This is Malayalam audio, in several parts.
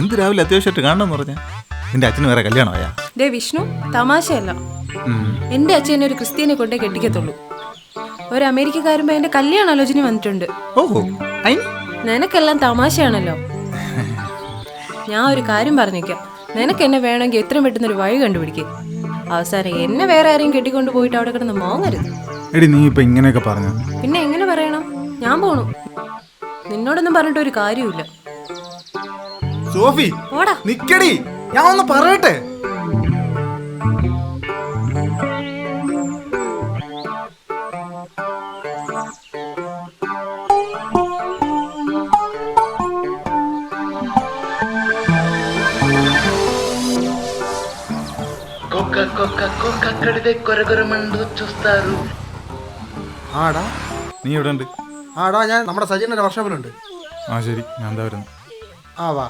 എന്ത് രാവിലെ അത്യാവശ്യമായിട്ട് കാണണമെന്ന് പറഞ്ഞ? നിന്റെ അച്ഛന് വേറെ കല്യാണമായാ? ദേ വിഷ്ണു തമാശയല്ല. എന്റെ അച്ഛനെ ഒരു ക്രിസ്ത്യനെ കൊണ്ടേ കെട്ടിക്കത്തുള്ളൂ. ഒരു അമേരിക്കക്കാരുമ്പോ എന്റെ കല്യാണ ആലോചന വന്നിട്ടുണ്ട്. ഓഹോ നിനക്കെല്ലാം തമാശയാണല്ലോ. ഞാൻ ഒരു കാര്യം പറഞ്ഞേക്കാം. നിനക്ക് എന്നെ വേണമെങ്കിൽ എത്രയും പെട്ടെന്ന് ഒരു വഴി കണ്ടുപിടിക്കുക അവസാനം എന്നെ വേറെ ആരെയും കെട്ടിക്കൊണ്ട് പോയിട്ട് അവിടെ കിടന്ന് മോങ്ങരുത്. എടി നീ ഇപ്പൊ ഇങ്ങനെയൊക്കെ പറഞ്ഞു? പിന്നെ എങ്ങനെ പറയണം? ഞാൻ പോണു. നിന്നോടൊന്നും പറഞ്ഞിട്ട് ഒരു കാര്യമില്ല സോഫി ഓടാ നിക്കടി ഞാൻ ഒന്ന് പറയട്ടെ కుక్క కుక్క కుక్క అక్కడిదే కొరగొరమంటూ చూస్తారు ആടാ നീ ഇവിടെ ഉണ്ട് ആടാ ഞാൻ നമ്മുടെ സജീനന്റെ വർഷപ്പിലുണ്ട് ആ ശരി ഞാൻ എന്താ വരുന്നു ആ വാ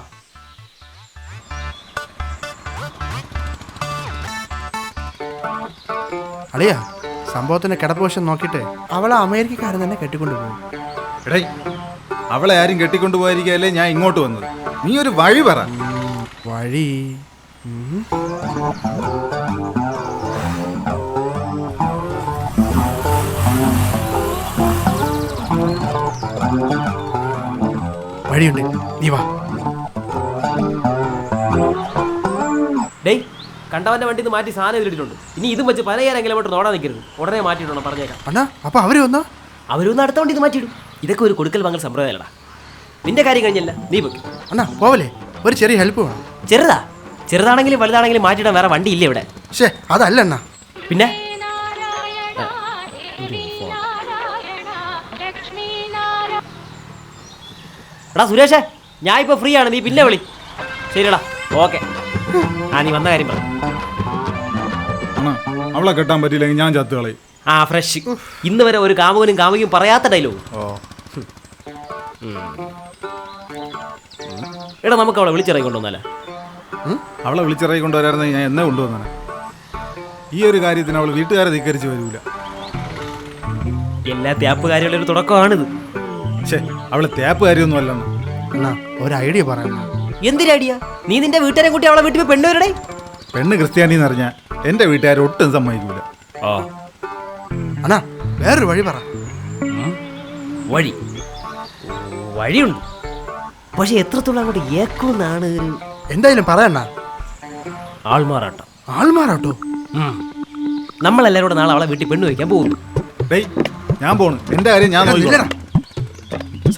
അളിയാ സംഭവത്തിന്റെ കിടപ്പ് വശം നോക്കിയിട്ട്. അവളെ അമേരിക്കക്കാരൻ തന്നെ കെട്ടിക്കൊണ്ടുപോകും എടേ അവളെ ആരും കെട്ടിക്കൊണ്ടു പോയിരിക്കല്ലേ ഞാൻ ഇങ്ങോട്ട് വന്നത്. നീ ഒരു വഴി പറ. വഴി. വഴിയുണ്ട്. നീ വാ. കണ്ടവന്റെ വണ്ടി ഇത് മാറ്റി സാധനം ഇതിലിട്ടുണ്ട് ഇനി ഇതും വെച്ച് പതിനയ്യായിരം കിലോമീറ്റർ നോടാൻ നിൽക്കരുത്. ഉടനെ മാറ്റിയിടണം പറഞ്ഞേക്കാം. അണ്ണാ അപ്പൊ അവർ വന്നോ? അവരൊന്നും അടുത്ത വണ്ടി ഇത് മാറ്റിയിടും. ഇതൊക്കെ ഒരു കൊടുക്കൽ വാങ്ങൽ സമ്പ്രദായമല്ലടാ നിന്റെ കാര്യം കഴിഞ്ഞല്ല നീ വെക്കും അണ്ണാ പോവല്ലേ? ഒരു ചെറിയ ഹെൽപ്പ് വേണം. ചെറുതാ? ചെറുതാണെങ്കിലും വലുതാണെങ്കിലും മാറ്റിയിടാൻ വേറെ വണ്ടി ഇല്ല ഇവിടെ. അതല്ല അണ്ണാ. പിന്നെ? എടാ സുരേഷേ ഞാൻ ഇപ്പൊ ഫ്രീ ആണ്. നീ പിന്നെ വിളി. ശരിടാ ഓക്കെ. ആ നീ വന്ന കാര്യം പറ. അവളെ കെട്ടാൻ പറ്റിയില്ലെങ്കിൽ ഞാൻ ചത്തു കളയും. ആ ഫ്രഷ്. ഇന്ന് വരെ ഒരു കാമുകനും കാമുകയും പറയാത്ത ഡയലോഗ് ഓ. എടാ നമുക്ക് അവളെ വിളിച്ചിറങ്ങി കൊണ്ടുവന്നാലേ അവളെ വിളിച്ചിറങ്ങി കൊണ്ടുവരായിരുന്നെങ്കിൽ ഞാൻ എന്നെ കൊണ്ടുവന്നേ ഈ ഒരു കാര്യത്തിന് അവൾ വീട്ടുകാരെ ധിക്കരിച്ച് വരൂല. എല്ലാ ത്യാപ്പ് കാര്യങ്ങളുടെ ഒരു തുടക്കമാണിത്. ഛേ അവൾ തേപ്പ് കാര്യമൊന്നും അല്ലെന്ന് ഒരു ഐഡിയ പറയണ എന്തിനടിയാ? നീ നിന്റെ വീട്ടുകാരെ കൂട്ടി അവളെ വീട്ടിൽ പോയി പെണ്ണുവരുടെ പെണ്ണ് ക്രിസ്ത്യാനി എന്ന് പറഞ്ഞാൽ എന്റെ വീട്ടുകാർ ഒട്ടും സമ്മതിക്കൂല. ആ. അണ്ണാ വേറൊരു വഴി പറ. വഴി? വഴിയുണ്ട്. പക്ഷെ എത്രത്തോളം അങ്ങോട്ട് ഏക്കുന്നാണ് ഒരു എന്തായാലും പറയണ്ണ ആൾമാറാട്ടം. ആൾമാറാട്ടോ? നമ്മളെല്ലാരും കൂടെ നാളെ അവളെ വീട്ടിൽ പെണ്ണ് വയ്ക്കാൻ പോകുന്നു. ഡേയ് ഞാൻ പോണു. എന്റെ കാര്യം ഞാൻ നോക്കിക്കോളാം.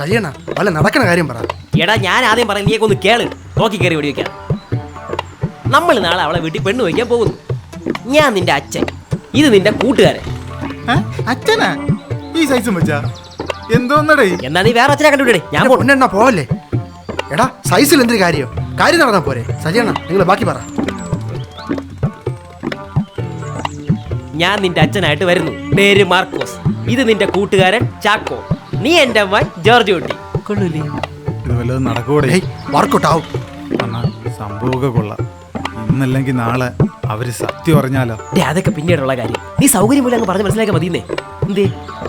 അല്ല വല്ല നടക്കണ കാര്യം പറ. എടാ ഞാൻ ആദ്യം പറയാം നീയൊക്കെ ഒന്ന് കേൾ. നോക്കി കയറി വെടി വെക്കാം നമ്മൾ നാളെ അവളെ വീട്ടിൽ പെണ്ണ് വയ്ക്കാൻ പോകുന്നു. ഞാൻ നിന്റെ അച്ഛൻ. ഇത് നിന്റെ കൂട്ടുകാരൻ. അച്ഛനാ? ഈ സൈസും വെച്ചാ? എന്തോന്നടേ? എന്നാ നീ വേറെ അച്ഛനെ കണ്ടുപിടേ ഞാൻ പൊണ്ണെണ്ണ പോവല്ലേ? എടാ സൈസിൽ എന്തൊരു കാര്യം? കാര്യം നടന്നാ പോരെ. സജിയണ്ണ നിങ്ങൾ ബാക്കി പറ. ഞാൻ നിന്റെ അച്ഛനായിട്ട് വരുന്നു. പേര് മാർക്കോസ്. ഇത് നിന്റെ കൂട്ടുകാരൻ ചാക്കോ. നീ എന്റെ അമ്മ ജോർജ് കുട്ടി. കൊള്ളൂലേ. വല്ലതും നടക്കൂടെ? വർക്കൗട്ട് ആവും. അണ്ണാ സംഭവമൊക്കെ കൊള്ളാം. ഇന്നല്ലെങ്കിൽ നാളെ അവർ സത്യം പറഞ്ഞാലോ ഡേ അതൊക്കെ പിന്നീടുള്ള കാര്യം. നീ സൗകര്യം പോലെ അങ്ങ് പറഞ്ഞ് മനസ്സിലാക്കാൻ മതിയെന്നേ. എന്തേ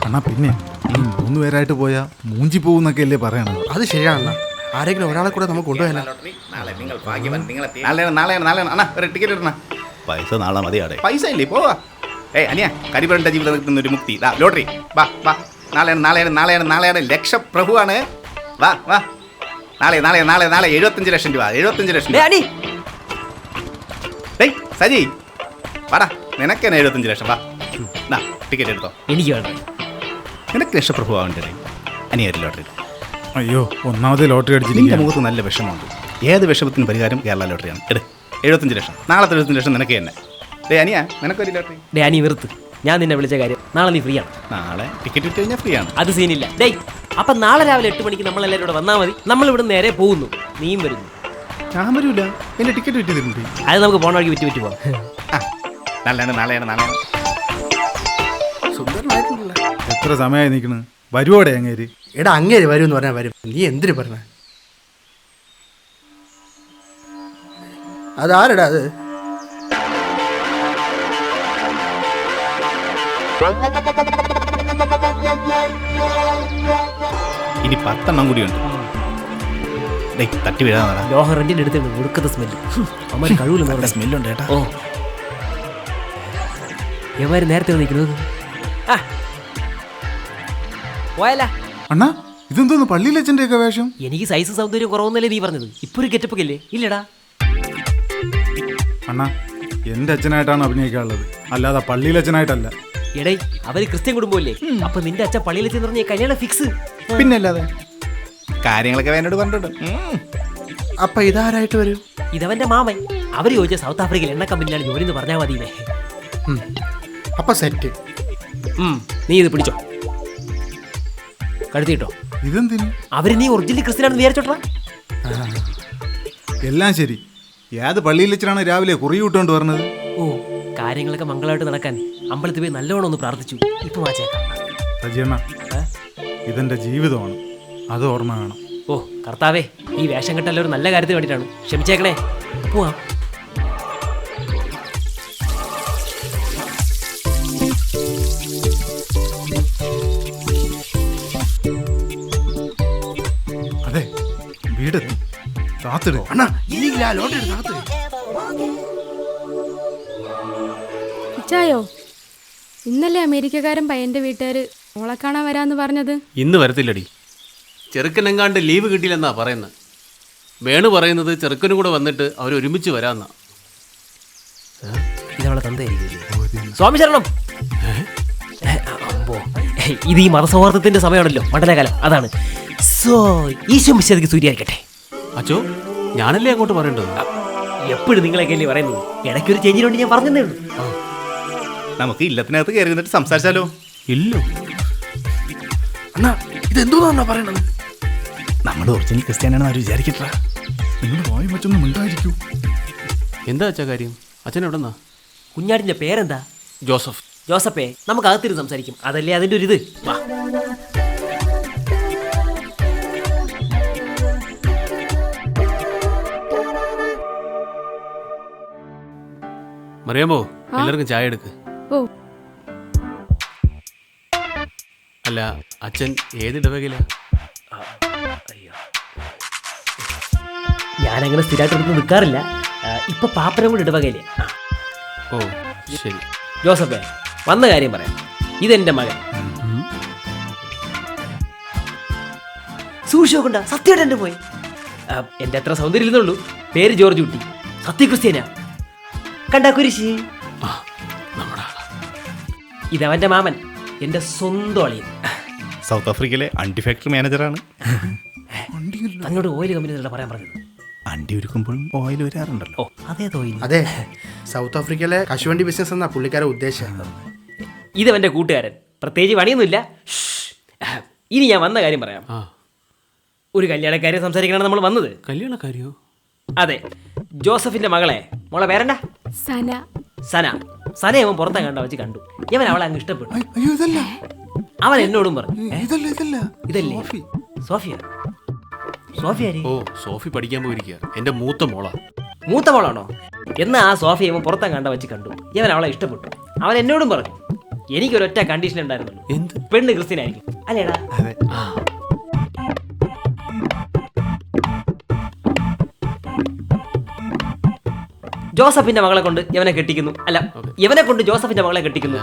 അണ്ണാ പിന്നെ ഈ മൂന്ന് പേരായിട്ട് പോയാ മൂഞ്ചി പോകുന്നൊക്കെ അല്ലേ പറയണത്? അത് ശരിയാണണ്ണ ആരെങ്കിലും ഒരാളെ കൂടെ നമുക്ക് കൊണ്ടുപോയാലോ? നാളെ നിങ്ങൾ ഭാഗ്യവാൻ നിങ്ങളെ നാളെയാണ് നാളെയാണ് നാളെയാണ് അണ്ണാ ഒരു ടിക്കറ്റ് ഇടണ പൈസ നാളെ മതിയാടെ പൈസ ഇല്ലേ? പോവാ. ഏയ് അനിയ കരിപുരണ്ട ജീവിതത്തിൽ ഒരു മുക്തി. ദാ ലോട്ടറി. വാ വാ. നാളെയാണ് നാളെയാണ് നാളെയാണ് നാളെയാണ് ലക്ഷപ്രഭുവാണ്. വാ വാ. നാളെ നാളെ നാളെ നാളെ എഴുപത്തഞ്ച് ലക്ഷം രൂപ എഴുപത്തഞ്ച് ലക്ഷം രൂപ. ഡേയ് സജി വാടാ നിനക്ക് തന്നെ എഴുപത്തഞ്ച് ലക്ഷം വാ. നാ ടിക്കറ്റ് എടുത്തോ. എനിക്ക് വേണ്ട. നിനക്ക് ലക്ഷപ്രഭു ആവേണ്ടത് അനിയ ലോട്ടറി. അയ്യോ ഒന്നാമത് ലോട്ടറി നിന്റെ അടിച്ചിരിക്കുക മുഖത്ത് നല്ല വിഷമമുണ്ട്. ഏത് വിഷമത്തിന് പരിഹാരം കേരള ലോട്ടറിയാണ്. എടു എഴുപത്തഞ്ച് ലക്ഷം. നാളത്തെ എഴുപത്തഞ്ച് ലക്ഷം നിനക്ക് തന്നെ. ഡേ അനിയാ നിനക്കൊരു ലോട്ടറി. ഡേ അനി വെറുത്ത് ഞാൻ നിന്നെ വിളിച്ച കാര്യം. നാളെ നീ ഫ്രീ ആണ്. നാളെ ടിക്കറ്റ് ഇട്ട് കഴിഞ്ഞാൽ ഫ്രീ ആണ്. അത് സീനില്ല ഡേയ് അപ്പൊ നാളെ രാവിലെ എട്ട് മണിക്ക് നമ്മൾ എല്ലാവരും കൂടെ വന്നാൽ മതി. നമ്മൾ ഇവിടെ നേരെ പോകുന്നു. നീയും വരുന്നു. ഞാൻ വരൂല. എന്റെ ടിക്കറ്റ് വിറ്റ് തരുന്നുണ്ട്. അത് നമുക്ക് പോണ വഴിക്ക് വിറ്റ് വിറ്റ് പോവാം. ആ നാളെയാണ് നാളെയാണ് എത്ര സമയമായി നിൽക്കണ്? വരുവോടെ അങ്ങേര്? എടാ അങ്ങേര് വരും എന്ന് പറഞ്ഞാൽ വരും. നീ എന്തിനു പറഞ്ഞ? അതാരടാ അത്? ഇനി പത്തെണ്ണം കൂടിയുണ്ട് തട്ടി വീഴാന്നാടാ ലോഹ റെന്റിന്റെ അടുത്ത് ഒടുക്കത്തെ സ്മെല്ല് അമ്മ കഴിവില്ല സ്മെല്ലുണ്ട് കേട്ടാ ഓ. എവര് നേരത്തെ നിൽക്കുന്നത് ആ. പോയല്ല അണ്ണാ ഇതെന്തോന്ന് പള്ളിയിലച്ഛന്റെ ഒക്കെ വേഷം? എനിക്ക് സൈസ് സൗന്ദര്യം കുറവൊന്നല്ലേ നീ പറഞ്ഞത്. ഇപ്പൊ ഒരു ഗെറ്റപ്പ് ഇല്ലേ? ഇല്ലടാ. അണ്ണാ എന്റെ അച്ഛനായിട്ടാണ് അഭിനയിക്കാനുള്ളത് അല്ലാതെ പള്ളിയിലച്ഛനായിട്ടല്ല എടേ അവർ ക്രിസ്ത്യൻ കുടുംബമല്ലേ? അപ്പൊ നിന്റെ അച്ഛൻ പള്ളിയിൽ എത്തി പറഞ്ഞ കല്യാണം ഫിക്സ് പിന്നല്ലാതെ. കാര്യങ്ങളൊക്കെ എന്നോട് പറഞ്ഞിട്ടുണ്ട്. അപ്പൊ ഇതാരായിട്ട് വരും? ഇതവന്റെ മാമൻ. അവർ ചോദിച്ച സൗത്ത് ആഫ്രിക്കയിൽ എണ്ണ കമ്പനിയിലാണ് ജോലി എന്ന് പറഞ്ഞാൽ മതി അപ്പൊ സെറ്റ് നീ ഇത് പിടിച്ചോ. കഴുത്തിട്ടോ. ഇതെന്തിന്? അവർ നീ ഒറിജിനൽ ക്രിസ്ത്യനാണെന്ന് വിചാരിച്ചോട്ടാ? എല്ലാം ശരി. ഏത് പള്ളിയിൽ വെച്ചിട്ടാണ് രാവിലെ കുറി വിട്ടോണ്ട് പറഞ്ഞത് ഓ കാര്യങ്ങളൊക്കെ മംഗളമായിട്ട് നടക്കാൻ. അമ്പലത്തിൽ പോയി നല്ലോണം ഒന്ന് പ്രാർത്ഥിച്ചു. ഇപ്പൊ വാച്ചേക്കാം സജിയണ്ണ ഇതെന്റെ ജീവിതമാണ്. അത് ഓർമ്മ വേണം. ഓ കർത്താവേ ഈ വേഷം കെട്ടല്ല ഒരു നല്ല കാര്യത്തിന് വേണ്ടിയിട്ടാണ്. ക്ഷമിച്ചേക്കണേ. പോവാ അതെ വീടെത്തി. അണ്ണാ ഇല്ലെങ്കിൽ ആ ലോട്ടറി എടുത്ത് ഇച്ചായോ ഇന്നല്ലേ അമേരിക്കക്കാരൻ പയ്യന്റെ വീട്ടുകാർ മോളെ കാണാൻ വരാന്ന് പറഞ്ഞത്? ഇന്ന് വരത്തില്ലടി. ചെറുക്കനെങ്ങാണ്ട് ലീവ് കിട്ടിയില്ലെന്നാ പറയുന്നത് വേണു പറയുന്നത് ചെറുക്കനും കൂടെ വന്നിട്ട് അവർ ഒരുമിച്ച് വരാന്നാ. ഇതവളെ തന്തയായിരിക്കും. സ്വാമി ശരണം. അമ്പോ. ഇത് ഈ മതസൗഹാർദ്ദത്തിന്റെ സമയമാണല്ലോ മണ്ഡലകാലം. അതാണ്. സോ ഈശോ മിശ്രക്ക് സൂര്യായിരിക്കട്ടെ അച്ചോ ഞാനല്ലേ അങ്ങോട്ട് പറയേണ്ടത്? എപ്പോഴും നിങ്ങളെ അല്ലേ പറയുന്നത്? ഇടയ്ക്കൊരു ചേഞ്ചിന് വേണ്ടി ഞാൻ പറഞ്ഞതേ ഉള്ളൂ. നമുക്ക് ഇല്ലത്തിനകത്ത് കയറി നിന്നിട്ട് സംസാരിച്ചാലോ? ഇല്ലോ. അണ്ണാ ഇതെന്തോന്നാ പറയണത്? നമ്മൾ ഒറിജിനൽ ക്രിസ്ത്യാനാണെന്ന് അവർ വിചാരിക്കട്ടാ നിങ്ങൾ വായി മറ്റൊന്നും ഉണ്ടായിരിക്കൂ എന്താ അച്ഛാ കാര്യം? അച്ഛൻ എവിടെന്നാ? കുഞ്ഞാടിന്റെ പേരെന്താ? ജോസഫ്. ജോസഫേ നമുക്ക് അകത്തിരുന്ന് സംസാരിക്കും. അതല്ലേ അതിന്റെ ഒരു ഇത് വാ മറിയാമോ എല്ലാവർക്കും ചായ എടുക്ക്. ഓ അല്ല അച്ഛൻ ഏത് ഇടവകയില? ഞാനങ്ങനെ സ്ഥിരമായിട്ട് എടുത്ത് നിൽക്കാറില്ല ഇപ്പൊ പാപ്പനം കൂടി ഇടവകയില്ല ആ, ഓ ശരി. ജോസഫേ വന്ന കാര്യം പറയാം. ഇതെന്റെ മകൻ. സൂക്ഷിച്ചോക്കണ്ട സത്യമായിട്ട് എന്റെ പോയി എന്റെ അത്ര സൗന്ദര്യം ഇരുന്നുള്ളൂ പേര് ജോർജ് കുട്ടി. സത്യക്രിസ്ത്യനാ. കണ്ടാ കുരിശി? ഇതവന്റെ മാമൻ എന്റെ സ്വന്തം അളിയൻ. സൗത്ത് ആഫ്രിക്കയിലെ അണ്ടി ഫാക്ടറി മാനേജറാണ്. തന്നോട് ഓയിൽ കമ്പനി പറയാൻ പറഞ്ഞത്. അണ്ടി ഒരുക്കുമ്പോഴും ഓയിൽ വരാറുണ്ടല്ലോ. ഓ അതേ തോയിൽ അതെ സൗത്ത് ആഫ്രിക്കയിലെ കശുവണ്ടി ബിസിനസ് എന്നാ പുള്ളിക്കാരെ ഉദ്ദേശം ഇതവന്റെ കൂട്ടുകാരൻ. പ്രത്യേകിച്ച് പണിയൊന്നുമില്ല. ഇനി ഞാൻ വന്ന കാര്യം പറയാം. ഒരു കല്യാണക്കാരെ സംസാരിക്കാനാണ് നമ്മൾ വന്നത്. കല്യാണക്കാരിയോ? അതെ ജോസഫിന്റെ മകളെ. മോളെ പേരെന്താ? സന. സന. സന അവൻ പുറത്തെ കണ്ട വെച്ച് കണ്ടു. ഇവൻ അവളെ അങ്ങ് ഇഷ്ടപ്പെട്ടു. അയ്യോ ഇതല്ല. അവൻ എന്നോടും പറഞ്ഞു. "ഏ, ഇതല്ല ഇതല്ല. ഇതല്ലേ? സോഫിയ? സോഫിയ ആര്? ഓ സോഫി പഠിക്കാൻ പോയിരിക്കുക എന്റെ മൂത്ത മോളാ. മൂത്ത മോളാണോ? എന്നാ ആ സോഫിയ ഇവൻ പുറത്തെ കണ്ട വെച്ച് കണ്ടു. ഇവൻ അവളെ ഇഷ്ടപ്പെട്ടു. അവൻ എന്നോടും പറഞ്ഞു. എനിക്കൊരൊറ്റ കണ്ടീഷൻ ഉണ്ടായിരുന്നുള്ളൂ എന്ത്? പെണ്ണ് ക്രിസ്ത്യനായിരിക്കും. അല്ലേടാ? ആ. ജോസഫിന്റെ മകളെ കൊണ്ട് ഇവനെ കെട്ടിക്കുന്നു. അല്ല ഇവനെ കൊണ്ട് ജോസഫിന്റെ മകളെ കെട്ടിക്കുന്നു.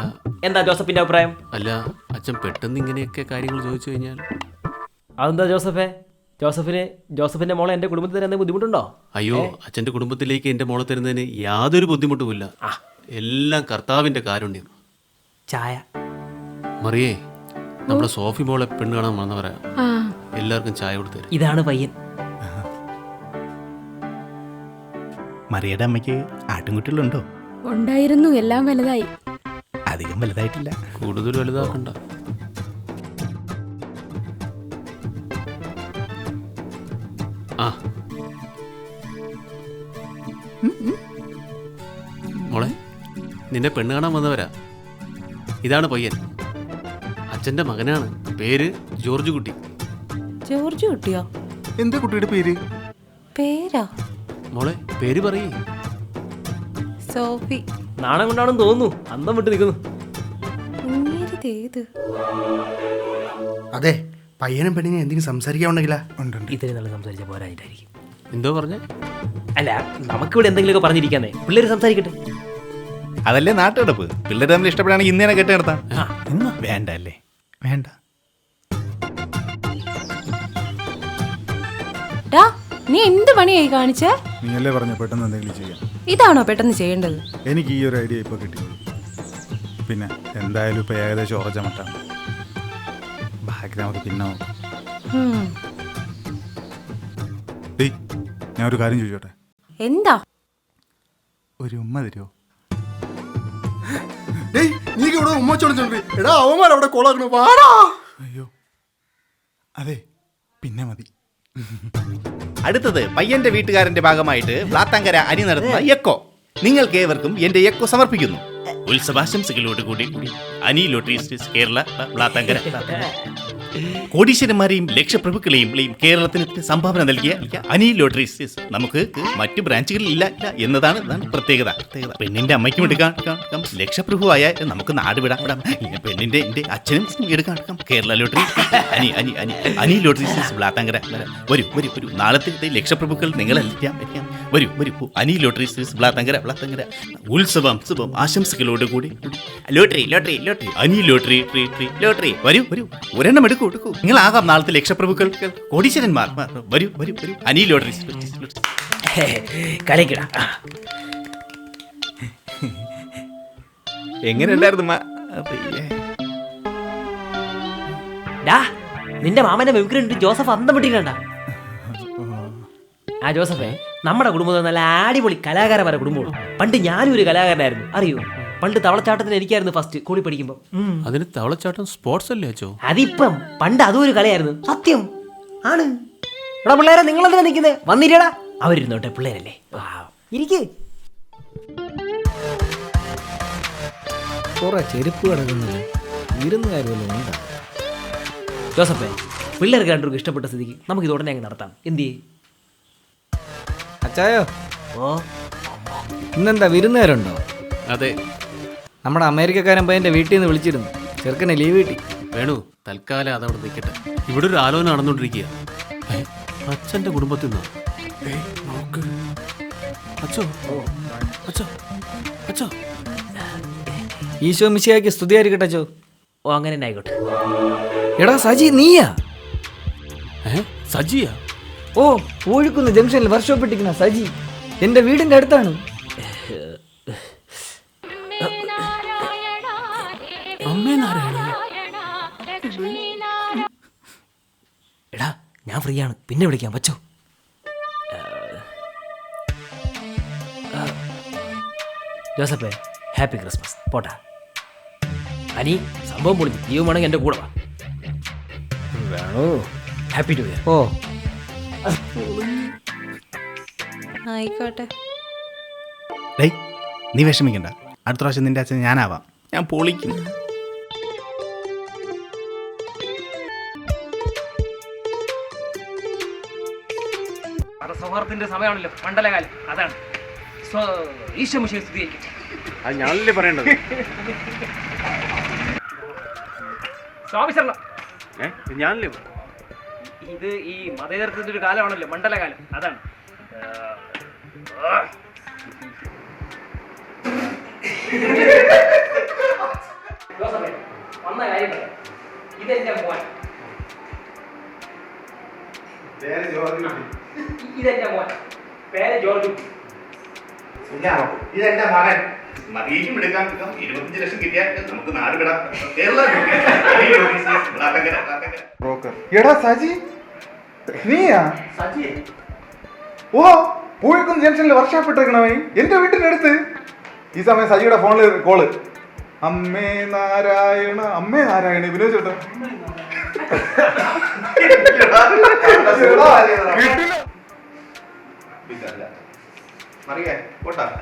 എന്താ ജോസഫിന്റെ അഭിപ്രായം? അല്ല അച്ഛൻ പെട്ടെന്ന് ഇങ്ങനെയൊക്കെ കാര്യങ്ങൾ ചോദിച്ചു കഴിഞ്ഞാൽ? അതെന്താ ജോസഫേ? ജോസഫിന് ജോസഫിന്റെ മോളെ എന്റെ കുടുംബത്തിൽ തരുന്ന ബുദ്ധിമുട്ടുണ്ടോ? അയ്യോ അച്ഛന്റെ കുടുംബത്തിലേക്ക് എന്റെ മോളെ തരുന്നതിന് യാതൊരു ബുദ്ധിമുട്ടുമില്ല. എല്ലാം കർത്താവിന്റെ കാരുണ്യം. ചായ. മറിയേ നമ്മുടെ സോഫി മോളെ പെണ്ണ് കാണാൻ വന്നവരാ. ആ. എല്ലാവർക്കും ചായ കൊടുത്തു ഇതാണ് പയ്യൻ. മറിയയുടെ അമ്മയ്ക്ക് ആട്ടിൻകുട്ടികളുണ്ടോ? ഉണ്ടായിരുന്നു എല്ലാം വലുതായി. അധികം വലുതായിട്ടില്ല. കൂടുതൽ വലുതാക്കണ്ട. ആ. മോളെ നിന്നെ പെണ്ണ് കാണാൻ വന്നവരാ. ഇതാണ് പയ്യൻ. അച്ഛന്റെ മകനാണ്. പേര് ജോർജ് കുട്ടി ജോർജ് കുട്ടിയോ എന്താ കുട്ടിയുടെ പേര്? പേരാ. മോളെ പേര് പറയേ. സോഫി. നാണം കൊണ്ടാണെന്ന് തോന്നുന്നു. അന്തം വിട്ട് നിൽക്കുന്നു അതെ പയ്യനും പെണ്ണിനെ എന്തെങ്കിലും സംസാരിക്കാവുണ്ടെങ്കിലാ. ഇത്രയും നല്ല സംസാരിച്ച പോരായിട്ടായിരിക്കും എന്തോ പറഞ്ഞേ? അല്ല നമുക്കിവിടെ എന്തെങ്കിലുമൊക്കെ പറഞ്ഞിരിക്കാന്നേ. പിള്ളേര് സംസാരിക്കട്ടെ. അതല്ലേ നാട്ടുകിടപ്പ് പിള്ളേർ തമ്മിൽ ഇഷ്ടപ്പെടുകയാണെങ്കിൽ ഇന്നേനെ കെട്ടി നടത്താം വേണ്ട അല്ലേ വേണ്ട. നീ എന്ത് പണിയായി കാണിച്ചേ? നീ പറഞ്ഞു പറഞ്ഞ പെട്ടെന്ന് എന്തെങ്കിലും ചെയ്യാം. ഇതാണോ പെട്ടെന്ന് ചെയ്യേണ്ടത്? എനിക്ക് ഈ ഒരു ഐഡിയ ഇപ്പോൾ കിട്ടി. പിന്നെ എന്തായാലും ഇപ്പോൾ ഏകദേശം ഉറച്ചമട്ടാണ് ബാക്കി നമുക്ക് പിന്നെ നോക്കാം. ഡേയ് ഞാൻ ഒരു കാര്യം ചോദിച്ചോട്ടെ? എന്താ? ഒരു ഉമ്മ തരുമോ ഡേയ് നീ ഇവിടെ ഉമ്മ ചോദിച്ചോണ്ട് എടാ അവന്മാരവിടെ കോളാക്കണ. വാടാ അയ്യോ. അതെ പിന്നെ മതി. അടുത്തത് പയ്യന്റെ വീട്ടുകാരന്റെ ഭാഗമായിട്ട് വ്ളാത്താങ്കര അനി നടത്തുന്ന എക്കോ നിങ്ങൾക്ക് ഏവർക്കും എന്റെ എക്കോ സമർപ്പിക്കുന്നു. ഉത്സവാശംസകളോട് കൂടി അനി ലോട്ടറീസ് കേരള പ്ലാത്തങ്കര. കോടീശ്വരന്മാരെയും ലക്ഷപ്രഭുക്കളെയും ളെയും കേരളത്തിന് സംഭാവന നൽകിയ അനി ലോട്ടറീസ് നമുക്ക് മറ്റു ബ്രാഞ്ചുകളിൽ ഇല്ല എന്നതാണ് പ്രത്യേകത. പെണ്ണിന്റെ അമ്മയ്ക്കും എടുക്കാം ലക്ഷപ്രഭുവായ നമുക്ക് നാട് വിടാം വിടാം. പെണ്ണിന്റെ എന്റെ അച്ഛനും എടുക്കാം കേരള ലോട്ടറി. അനി അനി അനി അനി ലോട്ടറീസ് ബ്ലാത്താങ്കര വരൂ വരൂ വരൂ. നാളത്തെ ലക്ഷപ്രഭുക്കൾ നിങ്ങളെല്ലാം വരൂ വരൂ. അനി ലോട്ടറീസ് ബ്ലാത്താങ്കര ബ്ലാത്താങ്കര ഉത്സവം ഉത്സവം കൂടി ലോട്ടറി ലോട്ടറി ലോട്ടറി. അനി ലോട്ടറി ട്രീ ട്രീ. ലോട്ടറി വരൂ വരൂ. ഒരെണ്ണം എടുക്കൂ എടുക്കൂ. നിങ്ങളാകാം നാളത്തെ ലക്ഷപ്രഭുക്കൾ. കോടീശ്വരന്മാർ. വരൂ വരൂ വരൂ. അനി ലോട്ടറി. കളിക്കട. എങ്ങനെ ഉണ്ടായിരുന്നു ഡാ നിന്റെ മാമന്റെ മെമിക്രിണ്ട് ജോസഫ് അന്തം വിട്ടിട്ടുണ്ടാ? ആ ജോസഫേ നമ്മുടെ കുടുംബം നല്ല അടിപൊളി കലാകാരന്മാരുടെ കുടുംബമാണ് പണ്ട് ഞാനും ഒരു കലാകാരനായിരുന്നു. അറിയോ? പണ്ട് തവളച്ചാട്ടത്തിന് എനിക്കായിരുന്നു ഫസ്റ്റ് കൂടി പഠിക്കുമ്പോൾ അതിന് തവളച്ചാട്ടം സ്പോർട്സ് അല്ലേ അച്ചോ? അതിപ്പം പണ്ട് അതും ഒരു കളിയായിരുന്നു. സത്യം. ആണ്. എടാ പിള്ളേരെ നിങ്ങളെന്തിനാ നിൽക്കുന്നത് വന്നില്ലടാ അവരിരുന്നോട്ടെ പിള്ളേരല്ലേ. ഇരിക്ക്. കുറെ ചെരുപ്പ് കിടക്കുന്നില്ല ഇരുന്ന് കാര്യമല്ലോ ജോസഫേ പിള്ളേർക്ക് രണ്ടുപേർക്ക് ഇഷ്ടപ്പെട്ട സ്ഥിതിക്ക് നമുക്ക് ഇത് ഉടനെ അങ്ങ് നടത്താം. എന്തി അച്ചായോ? ഓ. ഇന്നെന്താ വിരുന്നുകാരുണ്ടോ? അതെ. നമ്മുടെ അമേരിക്കക്കാരൻ പയ്യന്റെ വീട്ടിൽ നിന്ന് വിളിച്ചിരുന്നു. ചെറുക്കനെ ലീവ് കിട്ടി. വേണു തൽക്കാലം അതവിടെ നിൽക്കട്ടെ. ഇവിടെ ഒരു ആലോചന നടന്നുകൊണ്ടിരിക്കുക അച്ഛന്റെ കുടുംബത്തിൽ നിന്ന്? അച്ഛോ. അച്ഛോ. അച്ഛോ. ഈശോ മിശിയാക്കി സ്തുതിയായിരിക്കട്ടെ അച്ഛോ. ഓ അങ്ങനെ തന്നെ ആയിക്കോട്ടെ. എടാ സജി നീയാ? ഏ സജിയാ? ഓ പൂഴിക്കുന്ന് ജംഗ്ഷനിൽ വർക്ക്ഷോപ്പ് ഇട്ടിക്കുന്ന സജി. എന്റെ വീടിന്റെ അടുത്താണ്. അമ്മേ നാരായണ എടാ ഞാൻ ഫ്രീ ആണ് പിന്നെ വിളിക്കാം. വച്ചോ. ജോസഫേ ഹാപ്പി ക്രിസ്മസ്. പോട്ടാ. അനി സംഭവം പൊളിഞ്ഞു. ദൈവമാണെങ്കിൽ എന്റെ കൂടെ വാ. വേണോ? ഹാപ്പി ടു ഓ. ആയിക്കോട്ടെ. ഡേയ് നീ വിഷമിക്കണ്ട. അടുത്ത പ്രാവശ്യം നിന്റെ അച്ഛൻ ഞാനാവാം. ഞാൻ പൊളിക്കും. സൗഹാർദ്ദത്തിന്റെ സമയമാണല്ലോ മണ്ഡലകാലം. അതാണ്. ഈശോ സ്ഥിതിയായിരിക്കും അത് ഞാനല്ലേ പറയേണ്ടത്? സ്വാമി ശരണം ഞാനല്ലേ? ഇത് ഈ മതേതരത്തിന്റെ ഒരു കാലമാണല്ലോ മണ്ഡലകാലം. അതാണ്. വന്ന കാര്യം. ഇതെന്റെ മോൻ. ഇ- ഇതെന്റെ മോൻ. പേര് ജോർജ്. ഇതെന്റെ മകൻ. മതിയും എടുക്കാൻ എടുക്കാം. ഇരുപത്തഞ്ച് ലക്ഷം കിട്ടിയാൽ നമുക്ക് നാട് വിടാം കേരള എടാ സജി. നീയാ? ഓ പൂഴിക്കുന്ന് ജംഗ്ഷനിൽ വർക്ക്ഷോപ്പ് ഇട്ടിരിക്കണമേ എന്റെ വീട്ടിനടുത്ത് ഈ സമയം സജിയുടെ ഫോണിൽ കോൾ അമ്മേ നാരായണ അമ്മേ നാരായണ വിനോദ് സ്പീക്കറല്ല മറിയേ പോട്ടാ.